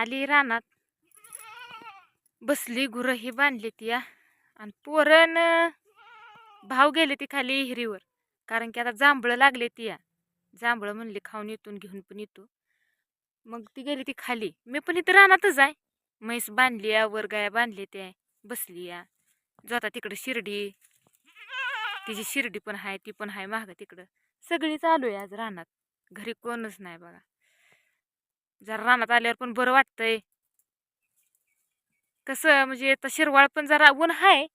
आली रानात. बसली गुरं ही बांधली ती या आणि पोरण भाव गेले ती खाली हिरीवर. कारण की आता जांभळं लागले ती या जांभळं म्हणले खाऊन येतून घेऊन पण येतो मग ती गेली ती खाली. मी पण इथं रानातच आहे. म्हैस बांधली या वर गाया बांधली ते बसली या जो आता तिकडं शिर्डी. तिची शिर्डी पण आहे ती पण आहे मागं तिकडं. सगळी चालू आहे आज रानात. घरी कोणच नाही बघा. जरा रानात आल्यावर पण बरं वाटतंय. कसं म्हणजे आता शिरवाळ पण जरा ऊन आहे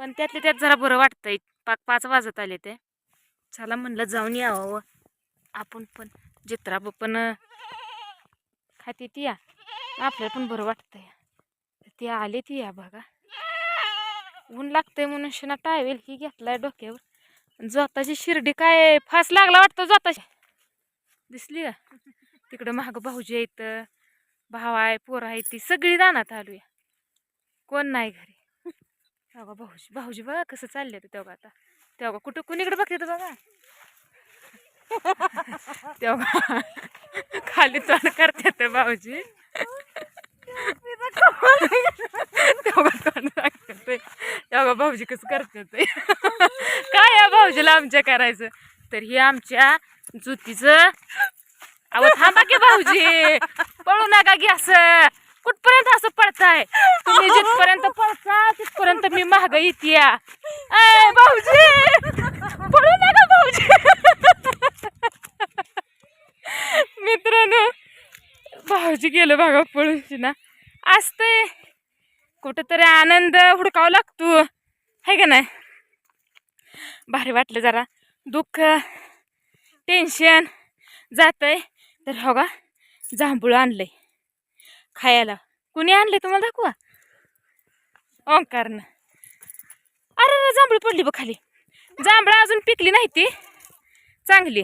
पण त्यातल्या त्यात जरा बरं वाटतंय. पाच पाच वाजत आले ते. चला म्हणलं जाऊन यावं. आपण पण जित्रा पण खाते ती या. आपल्याला पण बरं वाटतंय. ती आले ती या बघा. ऊन लागतंय म्हणून शिना टावेल ही घेतलाय डोक्यावर. जोताची शिर्डी काय फास लागला वाटतं जोताची? दिसली का? तिकडं महाग भाऊजी आहेत भाव आहे पोर आहे ती सगळी रानात आलूया. कोण नाही घरी. तेव्हा भाऊजी भाऊजी बघा कसं चालले ते तेव्हा आता. तेव्हा कुठं कुणीकडे बघते तर बघा. तेव्हा खाली तोंड करते ते भाऊजी. तेव्हा तोंड दाखवते तेव्हा भाऊजी कसं करते ते. काय या भाऊजीला आमच्या करायचं? तर हे आमच्या जुतीचं अहो थांबा की भाऊजी. पळू नका की असं. कुठपर्यंत असं पळताय? तुम्ही जिथपर्यंत पळता तिथपर्यंत मी महाग येते ए भाऊजी. पळू नका भाऊजी. मित्रांनो भाऊजी गेलो बघा पळूची ना. असतंय. कुठंतरी आनंद हुडकावा लागतो. है का नाही? भारी वाटलं जरा. दुःख टेन्शन जातंय. तर हो का? जांभूळ आणलंय. खायला. कुणी आणलंय तुम्हाला दाखवा? ओंकारनं अरे अरे, जांभूळ पडली बघ खाली. जांभळं अजून पिकली नाही ती. चांगली.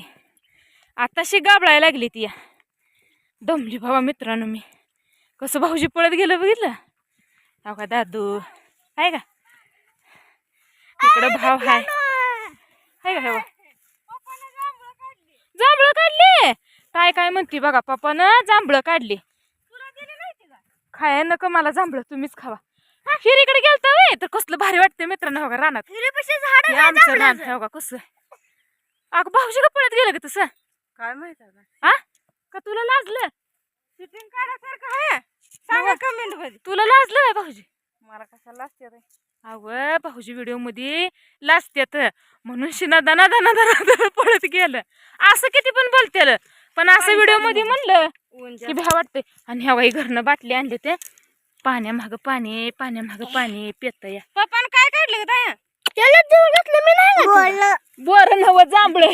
आताशी गाबळायला लागली ती या. दमली बाबा मित्रांनो मी. कसं भाऊजी पळत गेलं बघितलं? हो का दादू? आहे का? इकडं भाव हाय. आहे का हे. जांभळं काढली? काय काय म्हणते बघा पप्पानं जांभळं काढली. खाया नका मला जांभळं तुम्हीच खावा. हिरीकडे गेलता वे तर कसलं भारी वाटतंय मित्रांनो हो का रानात. हे आमचं रान हो कसं? अगं भाऊजी का पळत गेलं का तसं? काय माहीत हा? का तुला लाजलं? शूटिंग आहे. सांगा कमेंटमध्ये. तुला लाजलं काय भाऊजी? मला कशाला असते रे? अव भाऊजी व्हिडिओमध्ये लाजत्यात. म्हणून शिना दना दना दना दना पळत गेलं. असं किती पण बोलतेल. पण असं व्हिडिओमध्ये म्हणलं की भ्या वाटते आणि ह्या वाई घरनं बाटली आणले ते पाण्या माग पाणी पाण्या माग पाणी पेत या पप्पान काय काढलं का ताया? त्याला घेतलं मी नाही बर नव जांभळे.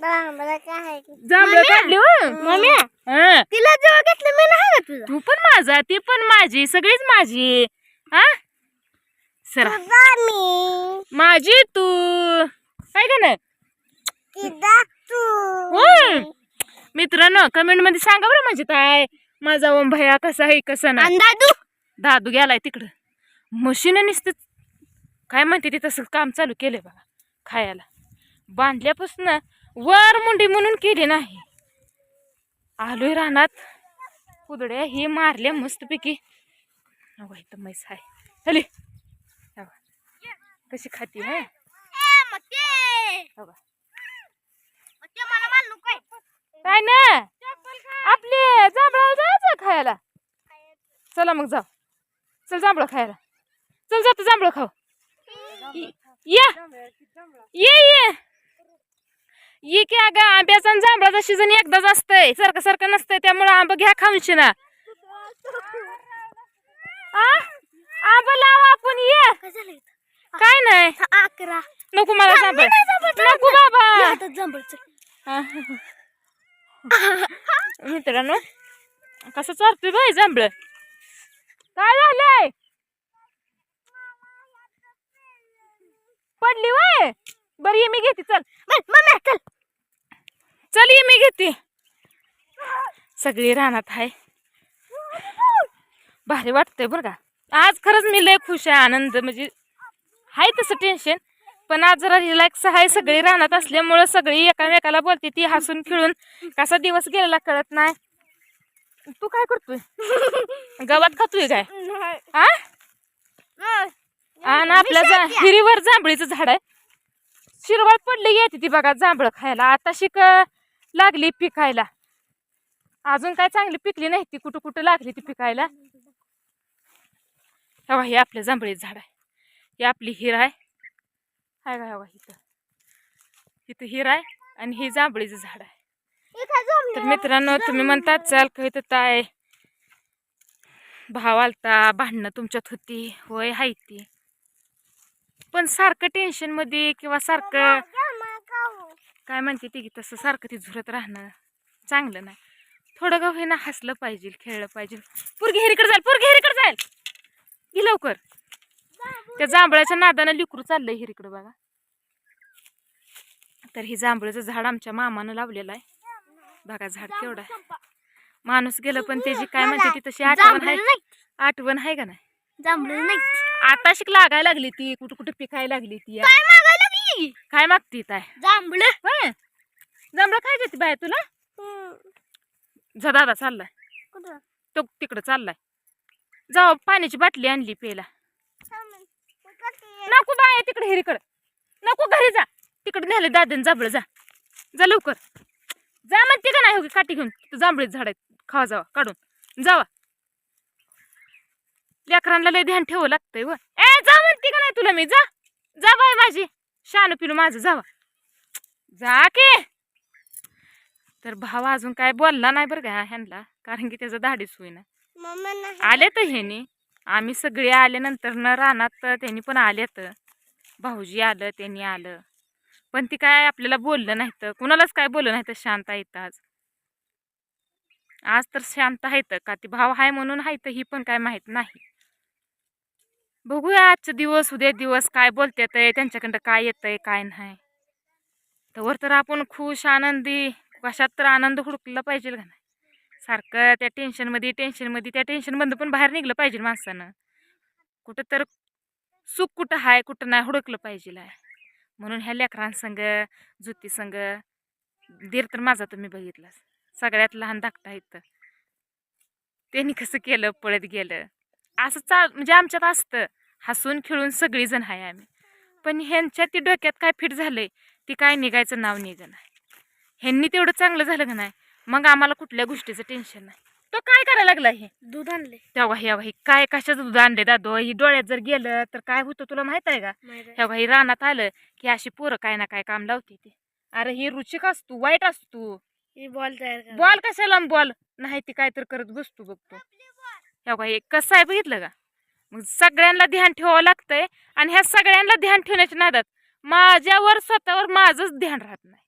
मला काय आहे की? जांभळे काढली हो. मम्मी हं. तिला जेव्हा घेतलं मी नाही तू पण माझा ती पण माझी सगळीच माझी. हा? सरा. मी. माझी तू काय का नाही किदा तू होय. मित्रांनो कमेंटमध्ये सांगा बरं माझी ताय माझा ओम भैया कसा आहे कसा नाही. अंदाजू दादू? गेलाय तिकडं. मशीन नुसतं. काय म्हणते ते तसं काम चालू केलंय बघा खायला. बांधल्यापासून वर मुंडी म्हणून केली नाही. आलोय रानात. कुदड्या हे मारल्या मस्तपैकी. इथं म्हैस आहे हली कशी खाती अगं. काय ना? खायला. चला मग जाऊ. चल जांभळं खायला. चल जातो जांभळं खाऊ. य- या ये. ये की अगं आंब्याचा आणि जांभळाचा सीझन एकदाच असतंय. सारखं सारखं नसतंय त्यामुळं आंबा घ्या खाऊन शिना. आ? आंबा लावा आपण ये. काय नाही. अकरा. नको मला जांभळ. नको बाबा. जंबळ हा. मित्रांनो कसं चालतोय बाई जांभळ? काय झालंय? पडली वय? बरं ये मी घेते चल. मम्मी चल. चल ये मी घेते. सगळी रानात आहे भारी वाटतंय बरं का. आज खरंच मी लय खुश आहे आनंद म्हणजे आहे तसं टेन्शन पण आज जरा रिलॅक्स आहे सगळी रानात असल्यामुळं सगळी एकामेकाला बोलते ती हसून खेळून कसा दिवस गेलेला कळत नाही. तू काय करतोय? गवत खातोय काय. हा आणि आपल्या जा हिरीवर जांभळीचं झाड आहे. शिरवळ पडली येते ती बघा जांभळं खायला. आता शिक लागली पिकायला. अजून काय चांगली पिकली नाही ती. कुठं कुठं लागली ती पिकायला? हे बघा हे आपलं जांभळीचं झाड आहे. ही आपली हिर आहे. हाय का हे बघा इथं. इथं हिर आहे आणि हे जांभळीचं झाड आहे. तर मित्रांनो तुम्ही म्हणतात चाल कवित ताय भाव आलता भांडणं तुमच्यात होती होय हाय ती. पण सारखं टेन्शनमध्ये किंवा सारखं काय म्हणते ती की तसं सारखं ती झुरत राहणं चांगलं नाही. थोडं का होईना हसलं पाहिजे खेळलं पाहिजे. पोरगी हेरीकडे जाईल पोरगी हेरीकडे जाईल. घे लवकर. त्या जांभळाच्या नादानं लिकरू चाललंय हिरीकडे बघा. तर ही जांभळाचं झाड आमच्या मामानं लावलेलं आहे. बघा झाड केवढं माणूस गेलं पण त्याची काय म्हणते ती तशी आठवण आहे. आठवण आहे का नाही? नाही. आता शिक लागायला लागली ती कुठं कुठं पिकायला लागली ती. काय काय मागती ताय जांभळं. जांभळं खायची ती बाय तुला? जा दादा चाललाय. तो तिकडं चाललाय. जाऊ पाण्याची बाटली आणली प्यायला. नको बाय तिकडे हिरीकडं. नको घरी जा. तिकडे नेले दादन जांभळं जा. जा लवकर. जा म्हणते का नाही हो की काठी घेऊन? तिथं जांभळीत झाड आहेत. खावा जावा काढून. जावा. लेकरांना लय ध्यान ठेवावं लागतंय व. ए जा म्हणते का नाही तुला मी? जा. जा बाय माझी. शानू पिलू माझं जावा. जा की. तर भाव अजून काय बोलला नाही बरं का ह्यांना कारण की त्याचं धाडीच होईना आले तर ह्यानी आम्ही सगळे आल्यानंतर न रानात त्यांनी पण आलेत भाऊजी आलं त्यांनी आलं. पण ती काय आपल्याला बोललं नाही तर कुणालाच काय बोललं नाही तर शांत आहेत आज. आज तर शांत आहेत का? ती भाव आहे म्हणून आहे तर ही पण काय माहीत नाही. बघूया आजचे दिवस उद्या दिवस काय बोलतात त्यांच्याकडं काय येतंय काय नाही. तर तर आपण खुश आनंदी कशात तर आनंद हुडकला पाहिजे का नाही? सारखं त्या टेन्शनमध्ये टेन्शनमध्ये त्या टेन्शनमधून पण बाहेर निघलं पाहिजे माणसानं. कुठं तर सुख कुठं आहे कुठं नाही हुडकलं पाहिजे आहे म्हणून ह्या लेकरांसंग जुतीसंग दीर तर माझा तुम्ही बघितला सगळ्यात लहान धाकटा आहेत त्यांनी कसं केलं पळत गेलं. असं चाल म्हणजे आमच्यात असतं. हसून खेळून सगळीजण आहे आम्ही. पण ह्यांच्या ती डोक्यात काय फिट झालंय ती काय निघायचं नाव निघ नाही. ह्यांनी तेवढं चांगलं झालं का नाही मग आम्हाला कुठल्या गोष्टीचं टेन्शन नाही. तो काय करायला लागला हे? दूध आणले तेव्हा हे हे काय कशाचं दूध आणले दादो ही डोळ्यात जर गेलं तर काय होतं तुला माहीत आहे का? तेव्हा ही रानात आलं की अशी पोरं काय ना काय काम लावते ते. अरे ही रुचिक असतो वाईट असतो. बॉल तयार करा. बॉल कशाला बॉल? नाही ती काय तर करत बसतो बघतो. तेव्हा हे कसं आहे बघितलं का? मग सगळ्यांना ध्यान ठेवावं लागतंय आणि ह्या सगळ्यांना ध्यान ठेवण्याच्या नादात माझ्यावर स्वतःवर माझंच ध्यान राहत नाही.